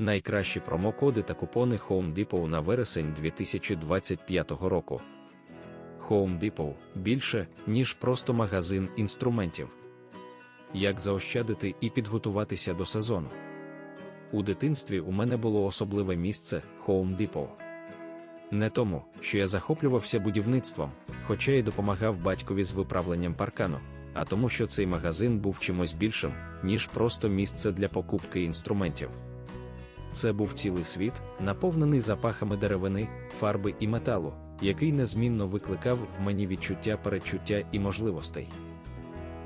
Найкращі промокоди та купони Home Depot на вересень 2025 року. Home Depot більше, ніж просто магазин інструментів. Як заощадити і підготуватися до сезону. У дитинстві у мене було особливе місце Home Depot. Не тому, що я захоплювався будівництвом, хоча й допомагав батькові з виправленням паркану, а тому, що цей магазин був чимось більшим, ніж просто місце для покупки інструментів. Це був цілий світ, наповнений запахами деревини, фарби і металу, який незмінно викликав в мені відчуття передчуття і можливостей.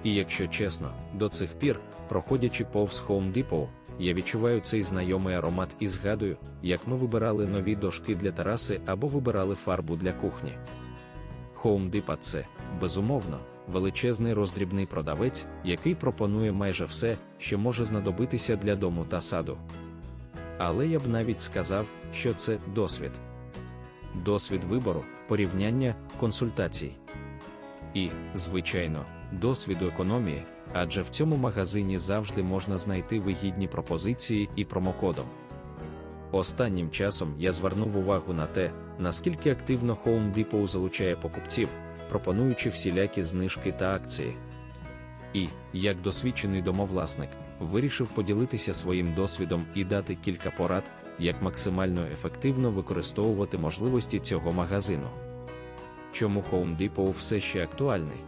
І якщо чесно, до цих пір, проходячи повз Home Depot, я відчуваю цей знайомий аромат і згадую, як ми вибирали нові дошки для тераси або вибирали фарбу для кухні. Home Depot – це, безумовно, величезний роздрібний продавець, який пропонує майже все, що може знадобитися для дому та саду. Але я б навіть сказав, що це досвід. Досвід вибору, порівняння, консультацій. І, звичайно, досвіду економії, адже в цьому магазині завжди можна знайти вигідні пропозиції і промокодом. Останнім часом я звернув увагу на те, наскільки активно Home Depot залучає покупців, пропонуючи всілякі знижки та акції. І, як досвідчений домовласник, вирішив поділитися своїм досвідом і дати кілька порад, як максимально ефективно використовувати можливості цього магазину. Чому Home Depot все ще актуальний?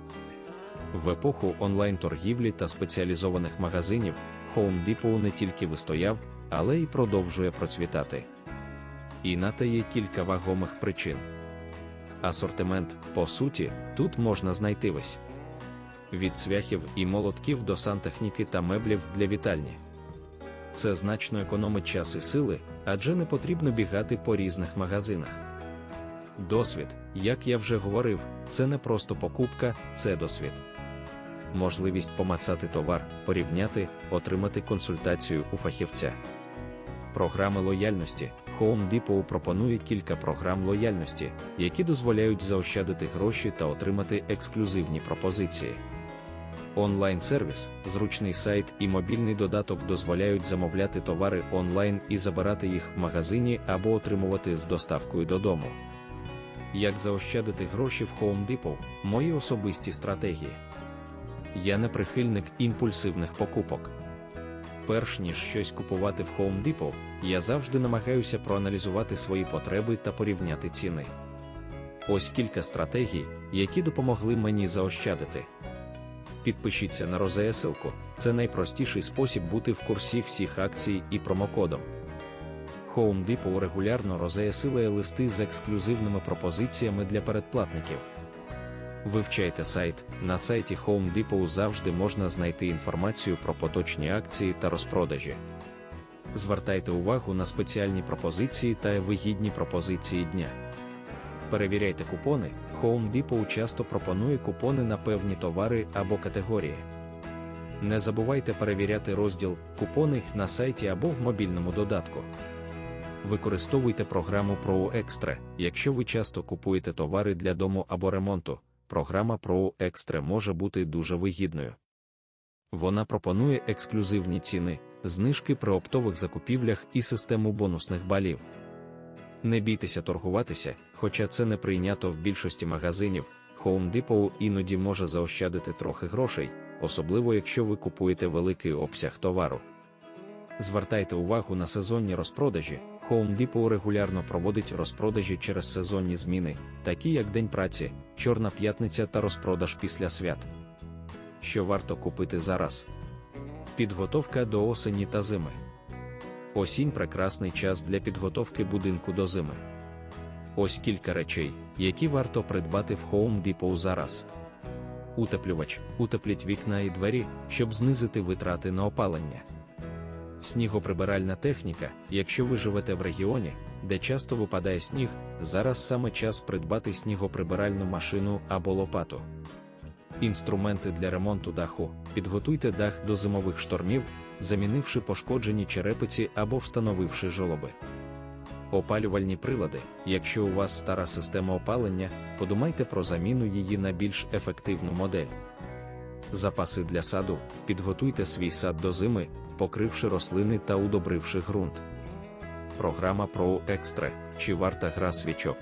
В епоху онлайн-торгівлі та спеціалізованих магазинів Home Depot не тільки вистояв, але й продовжує процвітати. І на те є кілька вагомих причин. Асортимент, по суті, тут можна знайти весь від цвяхів і молотків до сантехніки та меблів для вітальні. Це значно економить час і сили, адже не потрібно бігати по різних магазинах. Досвід, як я вже говорив, це не просто покупка, це досвід. Можливість помацати товар, порівняти, отримати консультацію у фахівця. Програми лояльності Home Depot пропонує кілька програм лояльності, які дозволяють заощадити гроші та отримати ексклюзивні пропозиції. Онлайн-сервіс, зручний сайт і мобільний додаток дозволяють замовляти товари онлайн і забирати їх в магазині або отримувати з доставкою додому. Як заощадити гроші в Home Depot – мої особисті стратегії. Я не прихильник імпульсивних покупок. Перш ніж щось купувати в Home Depot, я завжди намагаюся проаналізувати свої потреби та порівняти ціни. Ось кілька стратегій, які допомогли мені заощадити. Підпишіться на розеясилку, це найпростіший спосіб бути в курсі всіх акцій і промокодом. Home Depot регулярно розеясилає листи з ексклюзивними пропозиціями для передплатників. Вивчайте сайт. На сайті Home Depot завжди можна знайти інформацію про поточні акції та розпродажі. Звертайте увагу на спеціальні пропозиції та вигідні пропозиції дня. Перевіряйте купони. Home Depot часто пропонує купони на певні товари або категорії. Не забувайте перевіряти розділ Купони на сайті або в мобільному додатку. Використовуйте програму Pro Extra, якщо ви часто купуєте товари для дому або ремонту. Програма Pro Extra може бути дуже вигідною. Вона пропонує ексклюзивні ціни, знижки при оптових закупівлях і систему бонусних балів. Не бійтеся торгуватися, хоча це не прийнято в більшості магазинів. Home Depot іноді може заощадити трохи грошей, особливо якщо ви купуєте великий обсяг товару. Звертайте увагу на сезонні розпродажі. Home Depot регулярно проводить розпродажі через сезонні зміни, такі як День праці, Чорна п'ятниця та розпродаж після свят. Що варто купити зараз? Підготовка до осені та зими. Осінь прекрасний час для підготовки будинку до зими. Ось кілька речей, які варто придбати в Home Depot зараз. Утеплювач утепліть вікна і двері, щоб знизити витрати на опалення. Снігоприбиральна техніка, якщо ви живете в регіоні, де часто випадає сніг, зараз саме час придбати снігоприбиральну машину або лопату. Інструменти для ремонту даху. Підготуйте дах до зимових штормів, замінивши пошкоджені черепиці або встановивши жолоби. Опалювальні прилади. Якщо у вас стара система опалення, подумайте про заміну її на більш ефективну модель. Запаси для саду. Підготуйте свій сад до зими, покривши рослини та удобривши ґрунт. програма Pro Extra, чи варта гра свічок.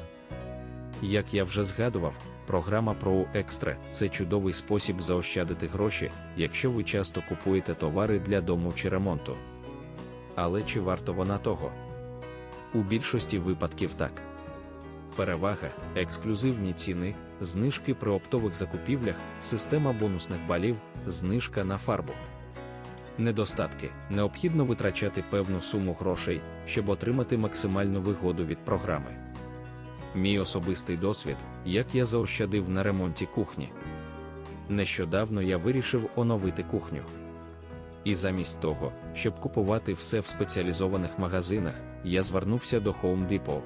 Як я вже згадував, програма Pro Extra – це чудовий спосіб заощадити гроші, якщо ви часто купуєте товари для дому чи ремонту. Але чи варто вона того? У більшості випадків так. Перевага, ексклюзивні ціни, знижки при оптових закупівлях, система бонусних балів, знижка на фарбу. Недостатки необхідно витрачати певну суму грошей, щоб отримати максимальну вигоду від програми. Мій особистий досвід, як я заощадив на ремонті кухні. Нещодавно я вирішив оновити кухню. І замість того, щоб купувати все в спеціалізованих магазинах, я звернувся до Home Depot.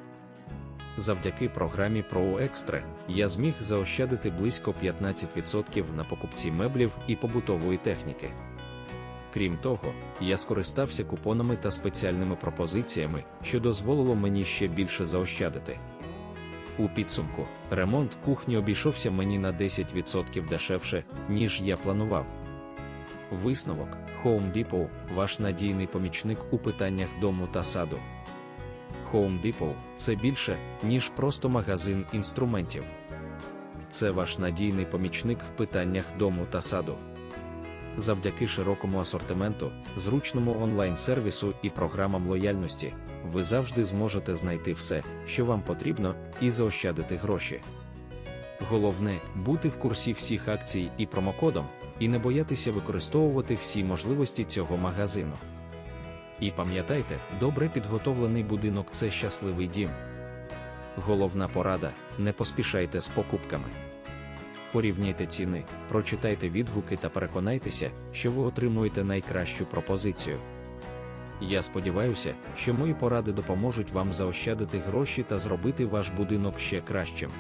Завдяки програмі Pro Extra я зміг заощадити близько 15% на покупці меблів і побутової техніки. Крім того, я скористався купонами та спеціальними пропозиціями, що дозволило мені ще більше заощадити. У підсумку, ремонт кухні обійшовся мені на 10% дешевше, ніж я планував. Висновок Home Depot – ваш надійний помічник у питаннях дому та саду. Home Depot – це більше, ніж просто магазин інструментів. Це ваш надійний помічник в питаннях дому та саду. Завдяки широкому асортименту, зручному онлайн-сервісу і програмам лояльності, ви завжди зможете знайти все, що вам потрібно, і заощадити гроші. Головне бути в курсі всіх акцій і промокодом, і не боятися використовувати всі можливості цього магазину. І пам'ятайте, добре підготовлений будинок це щасливий дім. Головна порада: не поспішайте з покупками. Порівняйте ціни, прочитайте відгуки та переконайтеся, що ви отримуєте найкращу пропозицію. Я сподіваюся, що мої поради допоможуть вам заощадити гроші та зробити ваш будинок ще кращим.